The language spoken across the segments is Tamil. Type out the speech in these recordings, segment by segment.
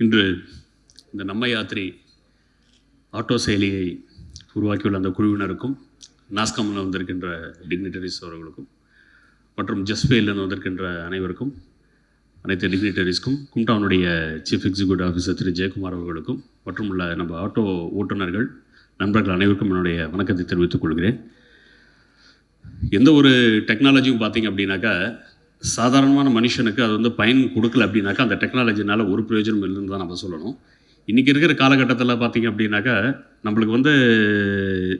இன்று இந்த நம்ம யாத்திரை ஆட்டோ செயலியை உருவாக்கியுள்ள அந்த குழுவினருக்கும் நாஸ்காமில் வந்திருக்கின்ற டிக்னிட்டரிஸ் அவர்களுக்கும் மற்றும் ஜஸ்பேலேருந்து வந்திருக்கின்ற அனைவருக்கும் அனைத்து டிக்னிட்டரிஸ்க்கும் கும்டாவுனுடைய சீஃப் எக்ஸிக்யூட்டிவ் ஆஃபீஸர் திரு ஜெயக்குமார் அவர்களுக்கும் மற்றும் உள்ள நம்ம ஆட்டோ ஓட்டுநர்கள் நண்பர்கள் அனைவருக்கும் என்னுடைய வணக்கத்தை தெரிவித்துக் கொள்கிறேன். எந்த ஒரு டெக்னாலஜியும் பார்த்தீங்க அப்படின்னாக்கா சாதாரணமான மனுஷனுக்கு அது வந்து பயன் கொடுக்கல அப்படின்னாக்கா அந்த டெக்னாலஜினால் ஒரு பிரயோஜனம் இல்லைன்னு தான் நம்ம சொல்லணும். இன்றைக்கி இருக்கிற காலகட்டத்தில் பார்த்தீங்க அப்படின்னாக்கா நம்மளுக்கு வந்து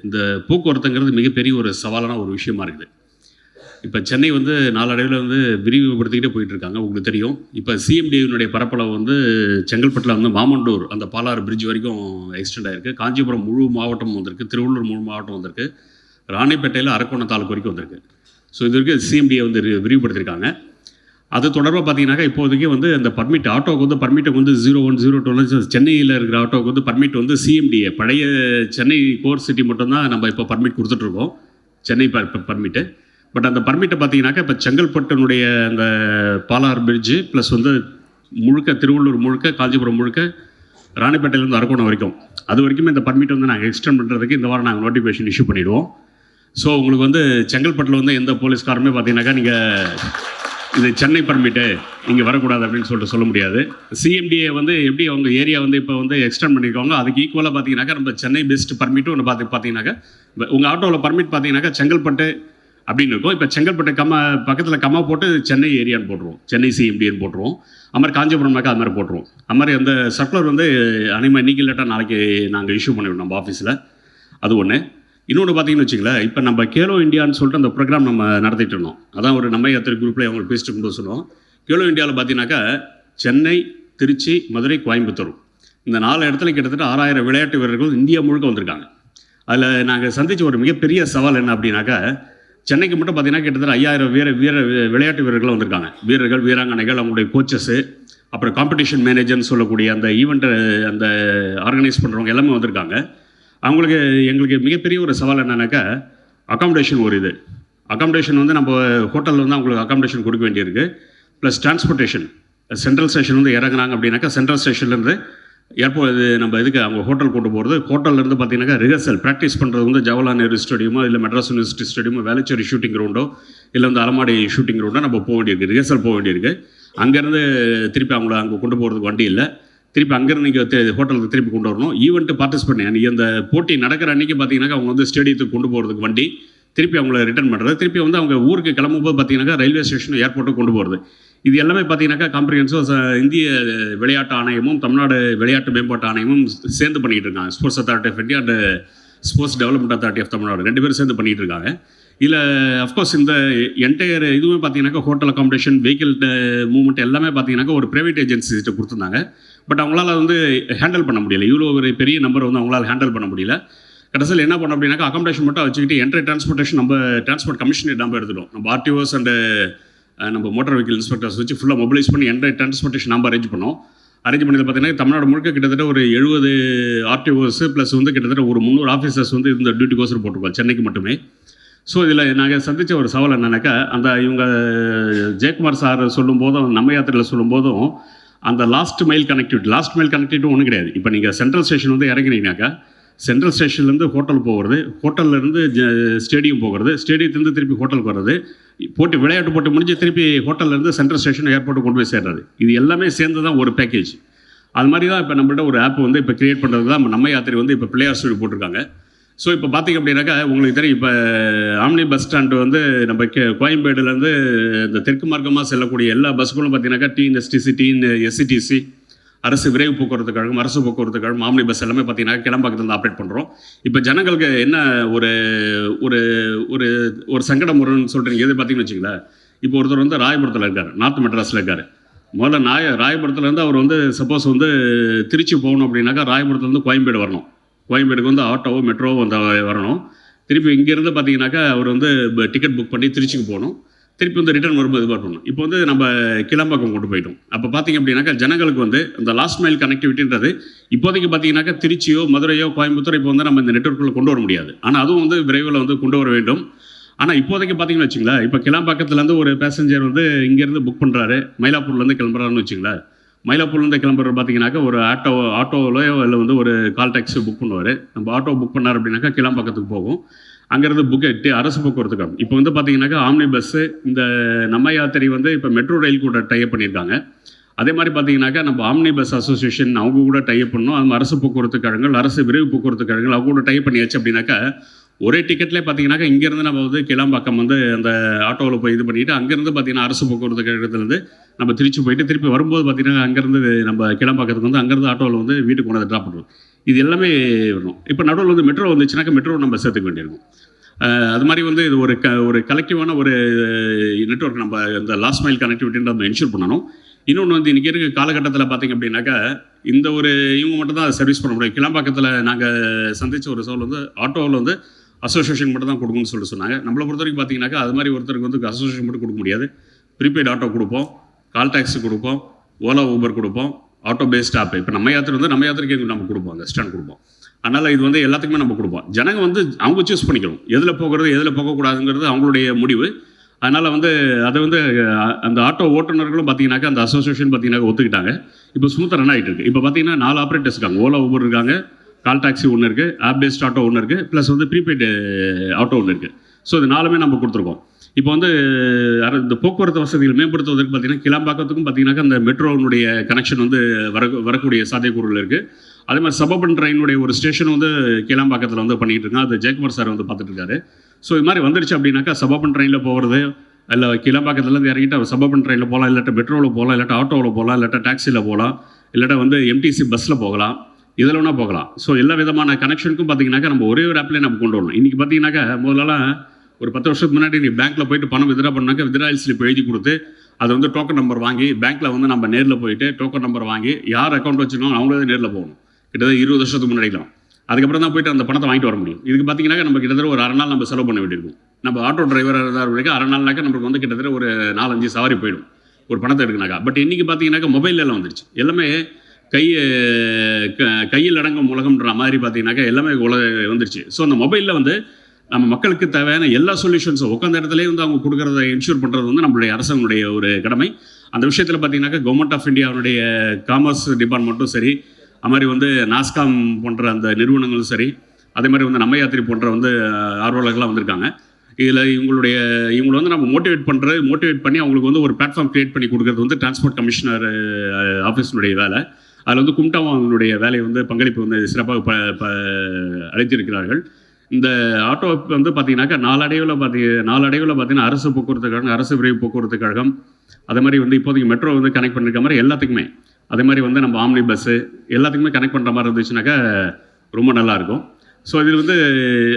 இந்த போக்குவரத்துங்கிறது மிகப்பெரிய ஒரு சவாலான ஒரு விஷயமா இருக்குது. இப்போ சென்னை வந்து நாளடைவில் வந்து விரிவுபடுத்திக்கிட்டே போயிட்டுருக்காங்க உங்களுக்கு தெரியும். இப்போ சிஎம்டியினுடைய பரப்பளவு வந்து செங்கல்பட்டில் வந்து மாமண்டூர் அந்த பாலாறு பிரிட்ஜ் வரைக்கும் எக்ஸ்டெண்ட் ஆகிருக்கு காஞ்சிபுரம் முழு மாவட்டம் வந்திருக்கு திருவள்ளூர் முழு மாவட்டம் வந்திருக்கு. ராணிப்பேட்டையில் அரக்கோணம் தாலுக்கு வரைக்கும் வந்திருக்கு. ஸோ இது வரைக்கும் சிஎம்டியை வந்து விரிவுபடுத்தியிருக்காங்க அது தொடர்பாக பார்த்தீங்கன்னாக்கா இப்போதைக்கு வந்து அந்த பர்மிட் ஆட்டோவுக்கு வந்து பர்மிட்டுக்கு வந்து ஜீரோ ஒன் ஜீரோ டூ சென்னையில் இருக்கிற ஆட்டோவுக்கு வந்து பர்மிட் வந்து சிஎம்டிஏ பழைய சென்னை கோர் சிட்டி மட்டும்தான் நம்ம இப்போ பர்மிட் கொடுத்துட்ருக்கோம் சென்னை பர்மிட்டு பட் அந்த பர்மிட்டை பார்த்தீங்கன்னாக்கா இப்போ செங்கல்பட்டினுடைய அந்த பாலார் பிரிட்ஜு ப்ளஸ் வந்து முழுக்க திருவள்ளூர் முழுக்க காஞ்சிபுரம் முழுக்க ராணிப்பேட்டையிலேருந்து அரக்கோணம் வரைக்கும். அது வரைக்குமே இந்த பர்மிட் வந்து நாங்கள் எக்ஸ்டெண்ட் பண்ணுறதுக்கு இந்த வாரம் நாங்கள் நோட்டிஃபிகேஷன் இஷ்யூ பண்ணிவிடுவோம் ஸோ உங்களுக்கு வந்து செங்கல்பட்டில் வந்து எந்த போலீஸ்காரமே பார்த்தீங்கன்னாக்கா நீங்கள் இது சென்னை பர்மிட்டு இங்கே வரக்கூடாது அப்படின்னு சொல்லிட்டு சொல்ல முடியாது. சிஎம்டிஏ வந்து எப்படி அவங்க ஏரியா வந்து இப்போ வந்து எக்ஸ்டெண்ட் பண்ணியிருக்காங்க அதுக்கு ஈக்குவலாக பார்த்தீங்கன்னாக்கா நம்ம சென்னை பெஸ்ட் பர்மிட்டும் ஒன்று பார்த்து பார்த்தீங்கன்னாக்கா உங்கள் ஆட்டோவில் பர்மிட் பார்த்தீங்கன்னாக்கா செங்கல்பட்டு அப்படின்னு இருக்கும். இப்போ செங்கல்பட்டு கம்மா பக்கத்தில் கம்மா போட்டு சென்னை ஏரியான்னு போட்டுருவோம். சென்னை சிஎம்டின்னு போட்டுருவோம். அது மாதிரி காஞ்சிபுரம்னாக்கா அது மாதிரி போட்டுருவோம். அது மாதிரி அந்த சர்க்குலர் வந்து அனிமா இன்றைக்கி இல்லாட்டா நாளைக்கு நாங்கள் இஷ்யூ பண்ணிவிடுவோம் நம்ம ஆஃபீஸில் அது ஒன்று இன்னொன்று பார்த்தீங்கன்னு வச்சுங்களேன் இப்போ நம்ம கேலோ இந்தியான்னு சொல்லிட்டு அந்த ப்ரோக்ராம் நம்ம நடத்திட்டு இருந்தோம். அதான் ஒரு நம்ம யாத்திரை குரூப்பில் அவங்க பேசிட்டு இருக்கும்போது சொன்னோம். கேலோ இந்தியாவில் பார்த்தீங்கன்னாக்கா சென்னை திருச்சி மதுரை கோயம்புத்தூர். இந்த நாலு இடத்துல கிட்டத்தட்ட ஆறாயிரம் விளையாட்டு வீரர்கள் இந்தியா முழுக்க வந்திருக்காங்க. அதில் நாங்கள் சந்தித்த ஒரு மிகப்பெரிய சவால் என்ன அப்படின்னாக்கா சென்னைக்கு மட்டும் பார்த்தீங்கன்னா கிட்டத்தட்ட ஐயாயிரம் வீர வீர விளையாட்டு வீரர்கள் வந்திருக்காங்க. வீரர்கள் வீராங்கனைகள் அவங்களுடைய கோச்சஸ்ஸு அப்புறம் காம்படிஷன் மேனேஜர்னு சொல்லக்கூடிய அந்த ஈவெண்ட்டை அந்த ஆர்கனைஸ் பண்ணுறவங்க எல்லாமே வந்திருக்காங்க. அவங்களுக்கு எங்களுக்கு மிகப்பெரிய ஒரு சவால் என்னன்னாக்கா அக்காமடேஷன் ஒரு இது. அக்காமடேஷன் வந்து நம்ம ஹோட்டலில் வந்து அவங்களுக்கு அக்காமடேஷன் கொடுக்க வேண்டியிருக்கு. ப்ளஸ் டிரான்ஸ்போர்ட்டேஷன் சென்ட்ரல் ஸ்டேஷன் வந்து இறங்குனாங்க அப்படின்னாக்கா சென்ட்ரல் ஸ்டேஷன்லேருந்து ஏர்போர்ட் இது நம்ம இதுக்கு அவங்க ஹோட்டல் கொண்டு போகிறது ஹோட்டல்லேருந்து பார்த்தீங்கன்னா ரிஹர்சல் ப்ராக்டிஸ் பண்ணுறது வந்து ஜவஹர்லால் நேரு ஸ்டேடியமோ இல்லை மெட்ராஸ் யூனிவர்சிட்டி ஸ்டேடியமோ வேலைச்சேரி ஷூட்டிங் கிரவுண்டோ இல்லை வந்து அலமாடி ஷூட்டிங் கிரவுண்டோ நம்ம போக வேண்டியிருக்கு. ரிஹர்சல் போக வேண்டியிருக்கு. அங்கேருந்து திருப்பி அவங்கள அங்கே கொண்டு போகிறதுக்கு வண்டி இல்லை. திருப்பி அங்கேருந்து நீங்கள் ஹோட்டலுக்கு திருப்பி கொண்டு வரணும். ஈவெண்ட்டு பார்ட்டிசிபேட் அன்றைக்கி அந்த போட்டி நடக்கிற அன்றைக்கி பார்த்தீங்கன்னாக்கா அவங்க வந்து ஸ்டேடியத்துக்கு கொண்டு போகிறதுக்கு வண்டி திருப்பி அவங்கள ரிட்டர்ன் பண்ணுறது திருப்பி வந்து அவங்க ஊருக்கு கிளம்பும்போது பார்த்தீங்கன்னாக்கா ரயில்வே ஸ்டேஷன் ஏர்போர்ட்டுக்கு கொண்டு போகிறது இது எல்லாமே பார்த்தீங்கன்னாக்கா காம்ப்ரிஹென்சிவ் இந்திய விளையாட்டு ஆணையமும் தமிழ்நாடு விளையாட்டு மேம்பாட்டு ஆணையமும் சேர்ந்து பண்ணிகிட்டு இருக்காங்க. Sports authority of India and sports development authority of Tamil Nadu ரெண்டு பேரும் சேர்ந்து பண்ணிகிட்டு இருக்காங்க. இல்லை அஃப்கோர்ஸ் இந்த என்டையர் இதுவுமே பார்த்தீங்கன்னாக்கா ஹோட்டல் அக்காமடேஷன் வெஹிக்கிள் மூவ்மெண்ட் எல்லாமே பார்த்தீங்கன்னாக்கா ஒரு ப்ரைவேட் ஏஜென்சிஸ்ட்டு கொடுத்துருந்தாங்க. பட் அவங்களால வந்து ஹேண்டில் பண்ண முடியல. இவ்வளோ ஒரு பெரிய நம்பர் வந்து அவங்களால ஹேண்டில் பண்ண முடியல. கடைசியில் என்ன பண்ணோம் அப்படின்னாக்கா அக்காமடேஷன் மட்டும் வச்சுக்கிட்டு என்ட்ரி டிரான்ஸ்போர்ட்டேஷன் நம்ம டிரான்ஸ்போர்ட் கமிஷனர் நம்ம எடுத்துட்டோம். நம்ம ஆர்டிஓஸ் அண்டு நம்ம மோட்டார் வெஹிக்கிள் இன்ஸ்பெக்டர்ஸ் வச்சு ஃபுல்லாக மொபிலைஸ் பண்ணி என்ட்ரி டிரான்ஸ்போர்ட்டேஷன் நம்ம அரேஞ்ச் பண்ணோம். அரேஞ்ச் பண்ணது பார்த்தீங்கன்னா தமிழ்நாடு முழுக்க கிட்டத்தட்ட ஒரு எழுபது ஆர்டிஓஸ் ப்ளஸ் வந்து கிட்டத்தட்ட ஒரு முந்நூறு ஆஃபீஸர்ஸ் வந்து இந்த டியூட்டிக்கோசர் போட்டிருக்கோம் சென்னைக்கு மட்டுமே. ஸோ இதில் நாங்கள் சந்தித்த ஒரு சவால் என்னன்னாக்கா அந்த இவங்க ஜெயக்குமார் சார் சொல்லும்போதும் நம்ம யாத்திரையில் சொல்லும்போதும் அந்த last mile connectivity last mile connectivity ஒன்றும் கிடையாது. இப்போ நீங்கள் சென்ட்ரல் ஸ்டேஷன் வந்து இறங்குனீங்கனாக்கா சென்ட்ரல் ஸ்டேஷன்லேருந்து ஹோட்டல் போகிறது ஹோட்டல்லேருந்து ஸ்டேடியம் போகிறது ஸ்டேடியத்துலேருந்து திருப்பி ஹோட்டலுக்கு வர்றது போட்டி விளையாட்டு போட்டு முடிஞ்சு திருப்பி ஹோட்டல்லேருந்து சென்ட்ரல் ஸ்டேஷன் ஏர்போர்ட்டு கொண்டு போய் சேர்றது. இது எல்லாமே சேர்ந்து தான் ஒரு பேக்கேஜ் அது மாதிரி தான் இப்போ நம்மள்ட்ட ஒரு ஆப் வந்து இப்போ கிரியேட் பண்ணுறது தான் நம்ம யாத்திரை வந்து இப்போ பிள்ளையார் ஸ்டூடியோ போட்டிருக்காங்க. ஸோ இப்போ பார்த்தீங்க அப்படின்னாக்கா உங்களுக்கு தெரியும் இப்போ ஆம்னி பஸ் ஸ்டாண்டு வந்து நம்ம கே கோயம்பேடுலேருந்து இந்த தெற்கு மார்க்கமாக செல்லக்கூடிய எல்லா பஸ்ஸுகளும் பார்த்தீங்கன்னாக்கா டிஎன்எஸ்டிசி டிஎன் எஸ்சிடிசி அரசு விரைவு போக்குவரத்து கழகம் அரசு போக்குவரத்து கழகம் ஆம்னி பஸ் எல்லாமே பார்த்தீங்கன்னா கிளம்பாக்கத்துலேருந்து ஆப்ரேட் பண்ணுறோம் இப்போ ஜனங்களுக்கு என்ன ஒரு ஒரு ஒரு ஒரு சங்கடம் வரும்னு சொல்கிறீங்க எது பார்த்தீங்கன்னு வச்சுங்களேன் இப்போ ஒருத்தர் வந்து ராயபுரத்தில் இருக்கார் நார்த் மெட்ராஸில் இருக்கார். முதல்ல நாய ராயபுரத்துலேருந்து அவர் வந்து சப்போஸ் வந்து திருச்சி போகணும் அப்படின்னாக்கா ராயபுரத்துலேருந்து கோயம்பேடு வரணும். கோயம்பேடுக்கு வந்து ஆட்டோவோ மெட்ரோவோ வந்து வரணும். திருப்பி இங்கேருந்து பார்த்தீங்கன்னாக்கா அவர் வந்து டிக்கெட் புக் பண்ணி திருச்சிக்கு போகணும். திருப்பி வந்து ரிட்டர்ன் வரும்போது இது பண்ணணும் இப்போ வந்து நம்ம கிளம்பாக்கம் கொண்டு போயிட்டோம். அப்போ பார்த்தீங்க அப்படின்னாக்கா ஜனங்களுக்கு வந்து இந்த லாஸ்ட் மைல் கனெக்டிவிட்டின்றது இப்போதைக்கு பார்த்தீங்கன்னாக்கா திருச்சியோ மதுரையோ கோயம்புத்தூர் இப்போ வந்து நம்ம இந்த நெட்ஒர்க்கில் கொண்டு வர முடியாது. ஆனால் அதுவும் வந்து விரைவில் வந்து கொண்டு வர வேண்டும். ஆனால் இப்போதைக்கு பார்த்தீங்கன்னு வச்சுங்களேன் இப்போ கிளாம்பாக்கத்துலேருந்து ஒரு பேசஞ்சர் வந்து இங்கேருந்து புக் பண்ணுறாரு மயிலாப்பூர்லேருந்து கிளம்புறாருன்னு வச்சுங்களேன் மயிலாப்பூர்லேருந்து கிளம்புறது பார்த்தீங்கன்னாக்கா ஒரு ஆட்டோ ஆட்டோவிலையோ இல்லை வந்து ஒரு கால் டாக்ஸி புக் பண்ணுவார். நம்ம ஆட்டோ புக் பண்ணார் அப்படின்னாக்கா கிளாம்பாக்கத்துக்கு போகும். அங்கேருந்து புக் எட்டு அரசு போக்குவரத்துக்கு இப்போ வந்து பார்த்தீங்கன்னாக்கா ஆம்னி பஸ்ஸு இந்த நம்ம யாத்திரை வந்து இப்போ மெட்ரோ ரயில் கூட டைப் பண்ணியிருக்காங்க. அதே மாதிரி பார்த்தீங்கன்னாக்கா நம்ம ஆம்னி பஸ் அசோசியேஷன் அவங்க கூட டைப் பண்ணோம் அது மாதிரி அரசு போக்குவரத்து கழகங்கள் அரசு விரைவு போக்குவரத்து கழகங்கள் அவங்க கூட டைப் பண்ணியாச்சு அப்படின்னாக்கா ஒரே டிக்கெட்லேயே பார்த்தீங்கன்னாக்கா இங்கேருந்து நம்ம வந்து கிளம்பாக்கம் வந்து அந்த ஆட்டோவில் போய் இது பண்ணிட்டு அங்கேருந்து பார்த்தீங்கன்னா அரசு போக்குவரத்து கழகத்துலேருந்து நம்ம திருச்சி போயிட்டு திருப்பி வரும்போது பார்த்தீங்கன்னா அங்கேருந்து நம்ம கிளம்பாக்கத்துக்கு வந்து அங்கேருந்து ஆட்டோவில் வந்து வீட்டுக்கு கொண்டு ட்ராப் பண்ணுறோம் இது எல்லாமே வரும் இப்போ நடுவில் வந்து மெட்ரோ வந்துச்சுனாக்கா மெட்ரோ நம்ம சேர்த்துக்க வேண்டியிருக்கும். அது மாதிரி வந்து இது ஒரு க ஒரு கலெக்டிவான ஒரு நெட்வொர்க் நம்ம இந்த லாஸ்ட் மைல் கனெக்டிவிட்டின்ற நம்ம என்ஷூர் பண்ணணும். இன்னொன்று வந்து இன்றைக்கி இருக்க காலகட்டத்தில் பார்த்திங்க அப்படின்னாக்கா இந்த ஒரு இவங்க மட்டும் தான் சர்வீஸ் பண்ண முடியும். கிளம்பாக்கத்தில் நாங்கள் சந்தித்த ஒரு சோல் வந்து ஆட்டோவில் வந்து அசோசியேஷன் மட்டும் தான் கொடுக்கணும்னு சொல்லிட்டு சொன்னாங்க. நம்மளை பொறுத்த வரைக்கும் பார்த்தீங்கன்னாக்கா அது மாதிரி ஒருத்தருக்கு வந்து அசோசியேஷன் மட்டும் கொடுக்க முடியாது. ப்ரீபெய்ட் ஆட்டோ கொடுப்போம் கால் டாக்ஸி கொடுப்போம் ஓலா ஊபர் கொடுப்போம் ஆட்டோ பேஸ்ட் ஆப் இப்போ நம்ம யாத்திரை வந்து நம்ம யாத்திரைக்கு நம்ம கொடுப்போம்? அந்த ஸ்டாண்ட் கொடுப்போம். அதனால் இது வந்து எல்லாத்துக்குமே நம்ம கொடுப்போம். ஜனங்க வந்து அவங்க சூஸ் பண்ணிக்கணும். எதில் போகிறது எதில் போகக்கூடாதுங்கிறது அவங்களுடைய முடிவு. அதனால் வந்து அதை வந்து அந்த ஆட்டோ ஓட்டுநர்களும் பார்த்தீங்கன்னாக்கா அந்த அசோசியேஷன் பார்த்தீங்கன்னா ஒத்துக்கிட்டாங்க. இப்போ ஸ்மூத்தாக ரன் ஆகிட்டு இருக்கு. இப்போ பார்த்தீங்கன்னா நாலு ஆப்ரேட்டர்ஸ் இருக்காங்க. ஓலா ஊபர் இருக்காங்க. கால் டாக்ஸி ஒன்று இருக்குது ஆப் பேஸ்ட் ஆட்டோ ஒன்று இருக்குது ப்ளஸ் வந்து ப்ரீபெய்டு ஆட்டோ ஒன்று இருக்குது ஸோ இது நாலுமே நம்ம கொடுத்துருக்கோம். இப்போ வந்து இந்த போக்குவரத்து வசதிகள் மேம்படுத்துவதற்கு பார்த்தீங்கன்னா கிளாம்பாக்கத்துக்கும் பார்த்தீங்கன்னாக்கா அந்த மெட்ரோனுடைய கனெக்ஷன் வந்து வர வரக்கூடிய சாத்தியக்கூறுகள் இருக்குது அதே மாதிரி சபபன் ட்ரெயினுடைய ஒரு ஸ்டேஷன் வந்து கிளாம்பாக்கத்தில் வந்து பண்ணிகிட்டு இருக்காங்க. அது ஜெயக்குமார் சார் வந்து பார்த்துட்டு இருக்காரு. ஸோ இது மாதிரி வந்துருச்சு அப்படின்னாக்கா சபபன் ட்ரெயினில் போகிறது இல்லை கிளம்பாக்கத்துலேருந்து இறங்கிட்டு சபபன் ட்ரெயினில் போகலாம் இல்லாட்ட மெட்ரோவில் போகலாம் இல்லாட்ட ஆட்டோவில் போகலாம் இல்லாட்ட டாக்ஸியில் போகலாம் இல்லாட்ட வந்து எம்டிசி பஸ்ஸில் போகலாம். இதில் ஒன்றா போகலாம். ஸோ எல்லா விதமான கனெக்ஷனுக்கும் பார்த்தீங்கன்னாக்கா நம்ம ஒரே ஒரு ஆப்லேயே நம்ம கொண்டு வரணும். இன்றைக்கி பார்த்தீங்கன்னாக்கா முதல்லலாம் ஒரு பத்து வருஷத்துக்கு முன்னாடி நீ பேங்க்கில் போயிட்டு பணம் வித்ரா பண்ணாக்க வித்ராயல் ஸ்லிப் எழுதி கொடுத்து அதை வந்து டோக்கன் நம்பர் வாங்கி பேங்க்கில் வந்து நம்ம நேரில் போயிட்டு டோக்கன் நம்பர் வாங்கி யார் அக்கௌண்ட் வச்சுருக்கோம் அவங்களே நேரில் போகணும். கிட்டத்தட்ட இருபது வருஷத்துக்கு முன்னாடிலாம். அதுக்கப்புறம் தான் போயிட்டு அந்த பணத்தை வாங்கிட்டு வர முடியும். இதுக்கு பார்த்தீங்கன்னா நம்ம கிட்டத்தட்ட ஒரு அரை நாள் நம்ம செலவு பண்ண வேண்டியிருக்கும். நம்ம ஆட்டோ டிரைவராக இருந்தால் வரைக்கும் அரை நாள்னாக்கா நமக்கு வந்து கிட்டத்தட்ட ஒரு நாலஞ்சு சவாரி போயிடும். ஒரு பணத்தை எடுக்கனாக்கா பட் இன்றைக்கி பார்த்தீங்கன்னாக்கா மொபைல் எல்லாம் வந்துருச்சு. எல்லாமே கை க- கையில் அடங்கும் உலகம்ன்ற மாதிரி பார்த்தீங்கன்னாக்கா எல்லாமே உலக வந்துருச்சு. ஸோ அந்த மொபைலில் வந்து நம்ம மக்களுக்கு தேவையான எல்லா சொல்யூஷன்ஸும் உட்காந்த இடத்துலயே வந்து அவங்க கொடுக்குறத இன்ஷூர் பண்ணுறது வந்து நம்மளுடைய அரசாங்கனுடைய ஒரு கடமை. அந்த விஷயத்தில் பார்த்தீங்கன்னாக்கா கவர்மெண்ட் ஆஃப் இந்தியாவுடைய காமர்ஸ் டிபார்ட்மெண்ட்டும் சரி அது மாதிரி வந்து நாஸ்காம் போன்ற அந்த நிறுவனங்களும் சரி அதே மாதிரி வந்து நம்ம யாத்திரை போன்ற வந்து ஆர்வலர்கள்லாம் வந்திருக்காங்க. இதில் இவங்களுடைய இவங்களை வந்து நம்ம மோட்டிவேட் பண்ணுறது மோட்டிவேட் பண்ணி அவங்களுக்கு வந்து ஒரு பிளாட்ஃபார்ம் கிரியேட் பண்ணி கொடுக்குறது வந்து டிரான்ஸ்போர்ட் கமிஷனர் ஆஃபீஸினுடைய வேலை. அதில் வந்து கும்டாவும் வேலையை வந்து பங்களிப்பு வந்து சிறப்பாக ப ப அழைத்திருக்கிறார்கள் இந்த ஆட்டோ வந்து பார்த்தீங்கன்னாக்கா நாளடைவில் பார்த்தி நாளடைவில் பார்த்தீங்கன்னா அரசு போக்குவரத்து கழகம் அரசு விரைவு போக்குவரத்து கழகம் அதே மாதிரி வந்து இப்போதைக்கு மெட்ரோ வந்து கனெக்ட் பண்ணிருக்க மாதிரி எல்லாத்துக்குமே அதே மாதிரி வந்து நம்ம ஆம்னி பஸ்ஸு எல்லாத்துக்குமே கனெக்ட் பண்ணுற மாதிரி இருந்துச்சுனாக்கா ரொம்ப நல்லா இருக்கும். ஸோ இதில் வந்து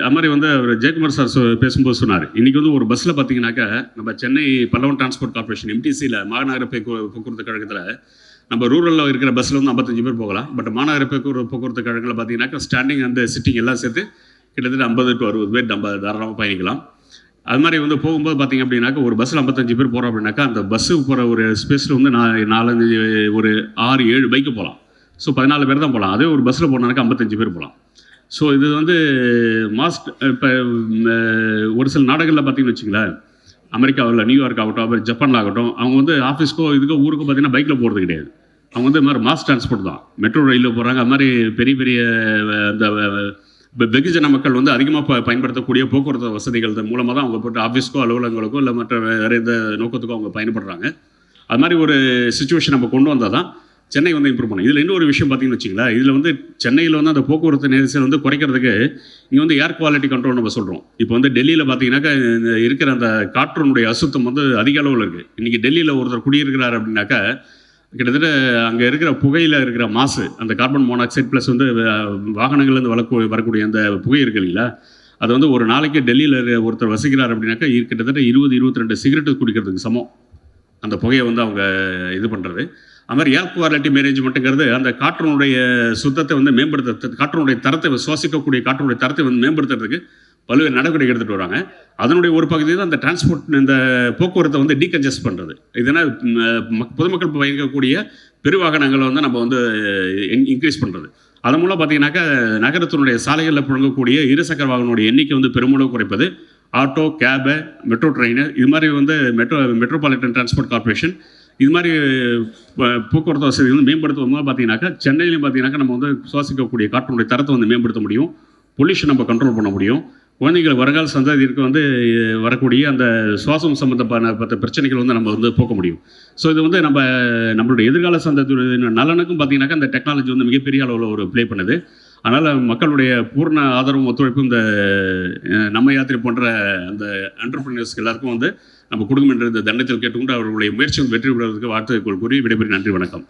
அது மாதிரி வந்து அவர் ஜெயக்குமார் சார் பேசும்போது சொன்னார். இன்றைக்கி வந்து ஒரு பஸ்ஸில் பார்த்தீங்கன்னாக்கா நம்ம சென்னை பல்லவன் டிரான்ஸ்போர்ட் கார்பரேஷன் எம்டிசியில் மாநகர போக்குவரத்து கழகத்தில் நம்ம ரூரலில் இருக்கிற பஸ்ஸில் வந்து ஐம்பத்தஞ்சு பேர் போகலாம். பட் மாநகர போக்குவரத்து போக்குவரத்து கழகங்களில் பார்த்தீங்கன்னாக்கா ஸ்டாண்டிங் அந்த சிட்டிங் எல்லாம் சேர்த்து கிட்டத்தட்ட ஐம்பது டு அறுபது பேர் நம்ம தாராளமாக பயணிக்கலாம். அது மாதிரி வந்து போகும்போது பார்த்தீங்க அப்படின்னாக்கா ஒரு பஸ்ஸில் ஐம்பத்தஞ்சு பேர் போகிறோம் அப்படின்னாக்கா அந்த பஸ்ஸுக்கு போகிற ஒரு ஸ்பேஸில் வந்து நான் நாலஞ்சு ஒரு ஆறு ஏழு பைக்கு போகலாம் ஸோ பதினாலு பேர் தான் போகலாம் அதே ஒரு பஸ்ஸில் போனாக்கா ஐம்பத்தஞ்சு பேர் போகலாம் ஸோ இது வந்து மாஸ்க் இப்போ ஒரு சில நாடுகளில் பார்த்தீங்கன்னு வச்சுங்களேன் அமெரிக்காவில் நியூயார்க் ஆகட்டும் அப்புறம் ஜப்பானில் ஆகட்டும் அவங்க வந்து ஆஃபீஸ்க்கோ இதுக்கோ ஊருக்கோ பார்த்தீங்கன்னா பைக்கில் போகிறது கிடையாது. அவங்க வந்து இது மாதிரி மாஸ் டிரான்ஸ்போர்ட் தான். மெட்ரோ ரயிலில் போகிறாங்க அது மாதிரி பெரிய பெரிய அந்த இந்த வெகுஜன மக்கள் வந்து அதிகமாக ப பயன்படுத்தக்கூடிய போக்குவரத்து வசதிகள் மூலமாக தான் அவங்க போட்டு ஆஃபீஸ்க்கோ அலுவலகங்களுக்கோ இல்லை மற்ற வேறு எந்த நோக்கத்துக்கோ அவங்க பயன்படுறாங்க. அது மாதிரி ஒரு சுச்சுவேஷன் நம்ம கொண்டு வந்தால் தான் சென்னை வந்து இம்ப்ரூவ் பண்ணும் இதில் இன்னொரு விஷயம் பார்த்தீங்கன்னு வச்சிங்களா இதில் வந்து சென்னையில் வந்து அந்த போக்குவரத்து நெரிசல் வந்து குறைக்கிறதுக்கு இங்கே வந்து ஏர் குவாலிட்டி கண்ட்ரோல் நம்ம சொல்கிறோம் இப்போ வந்து டெல்லியில் பார்த்தீங்கன்னாக்கா இந்த இருக்கிற அந்த காற்றினுடைய அசுத்தம் வந்து அதிக அளவில் இருக்குது இன்றைக்கி டெல்லியில் ஒருத்தர் குடியிருக்கிறார் அப்படின்னாக்கா கிட்டத்தட்ட அங்கே இருக்கிற புகையில் இருக்கிற மாசு அந்த கார்பன் மோனாக்சைடு ப்ளஸ் வந்து வாகனங்கள்லேருந்து வளர்க்க வரக்கூடிய அந்த புகை இருக்கு இல்லைங்களா? அது வந்து ஒரு நாளைக்கு டெல்லியில் ஒருத்தர் வசிக்கிறார் அப்படின்னாக்கா கிட்டத்தட்ட இருபது இருபத்தி ரெண்டு சிகரெட்டு குடிக்கிறதுக்கு சமம். அந்த புகையை வந்து அவங்க இது பண்ணுறது அது மாதிரி ஏர் குவாலிட்டி மேனேஜ்மெண்ட்டுங்கிறது அந்த காற்றினுடைய சுத்தத்தை வந்து மேம்படுத்த காற்றினுடைய தரத்தை சுவாசிக்கக்கூடிய காற்றினுடைய தரத்தை வந்து மேம்படுத்துறதுக்கு பல்வேறு நடவடிக்கை எடுத்துகிட்டு வராங்க. அதனுடைய ஒரு பகுதி தான் அந்த டிரான்ஸ்போர்ட் இந்த போக்குவரத்தை வந்து டீகன்ஜஸ்ட் பண்ணுறது இதனால் பொதுமக்கள் பயணிக்கக்கூடிய பெருவாகனங்களை வந்து நம்ம வந்து இன்க்ரீஸ் பண்ணுறது அதன் மூலம் பார்த்தீங்கன்னாக்கா நகரத்தினுடைய சாலைகளில் புழங்கக்கூடிய இருசக்கர வாகனங்களுடைய எண்ணிக்கை வந்து பெருமளவு குறைப்பது. ஆட்டோ கேபு மெட்ரோ ட்ரெயின் இது மாதிரி வந்து மெட்ரோ மெட்ரோபாலிட்டன் டிரான்ஸ்போர்ட் கார்ப்பரேஷன் இது மாதிரி போக்குவரத்து வசதி வந்து மேம்படுத்தும் போது பார்த்தீங்கன்னாக்கா சென்னையிலையும் பார்த்தீங்கன்னாக்கா நம்ம வந்து சுவாசிக்கக்கூடிய காற்றினுடைய தரத்தை வந்து மேம்படுத்த முடியும். பொல்யூஷன் நம்ம கண்ட்ரோல் பண்ண முடியும். குழந்தைகள் வருங்கால சந்ததியிற்கு வந்து வரக்கூடிய அந்த சுவாசம் சம்பந்தப்பட்ட பற்ற பிரச்சனைகள் வந்து நம்ம வந்து போக்க முடியும். ஸோ இது வந்து நம்ம நம்மளுடைய எதிர்கால சந்ததியுடைய நலனுக்கும் பார்த்தீங்கன்னாக்கா அந்த டெக்னாலஜி வந்து மிகப்பெரிய அளவில் ஒரு ப்ளே பண்ணுது. அதனால் மக்களுடைய பூர்ண ஆதரவும் ஒத்துழைப்பும் இந்த நம்ம யாத்திரை போன்ற அந்த அண்டர்பிரினர்ஸ்க்கு எல்லாருக்கும் வந்து நம்ம கொடுக்கும் என்ற இந்த தண்டத்தில் கேட்டுக்கொண்டு அவர்களுடைய முயற்சிகள் வெற்றி பெறுவதற்கு வாழ்த்துக்கள் கூறி விடைபெறும் நன்றி வணக்கம்.